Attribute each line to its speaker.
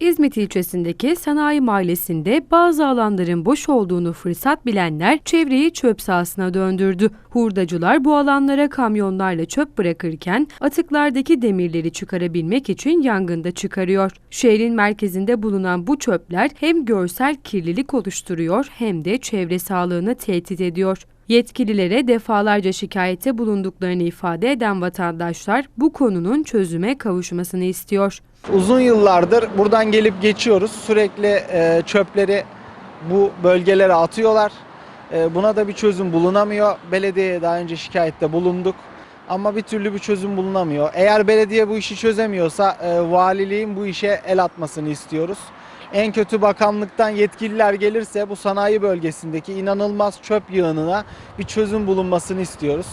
Speaker 1: İzmit ilçesindeki sanayi mahallesinde bazı alanların boş olduğunu fırsat bilenler çevreyi çöp sahasına döndürdü. Hurdacılar bu alanlara kamyonlarla çöp bırakırken atıklardaki demirleri çıkarabilmek için yangında çıkarıyor. Şehrin merkezinde bulunan bu çöpler hem görsel kirlilik oluşturuyor hem de çevre sağlığını tehdit ediyor. Yetkililere defalarca şikayette bulunduklarını ifade eden vatandaşlar bu konunun çözüme kavuşmasını istiyor.
Speaker 2: Uzun yıllardır buradan gelip geçiyoruz. Sürekli e, çöpleri bu bölgelere atıyorlar. E, buna da bir çözüm bulunamıyor. Belediyeye daha önce şikayette bulunduk. Ama bir türlü bir çözüm bulunamıyor. Eğer belediye bu işi çözemiyorsa e, valiliğin bu işe el atmasını istiyoruz. En kötü bakanlıktan yetkililer gelirse bu sanayi bölgesindeki inanılmaz çöp yığınına bir çözüm bulunmasını istiyoruz.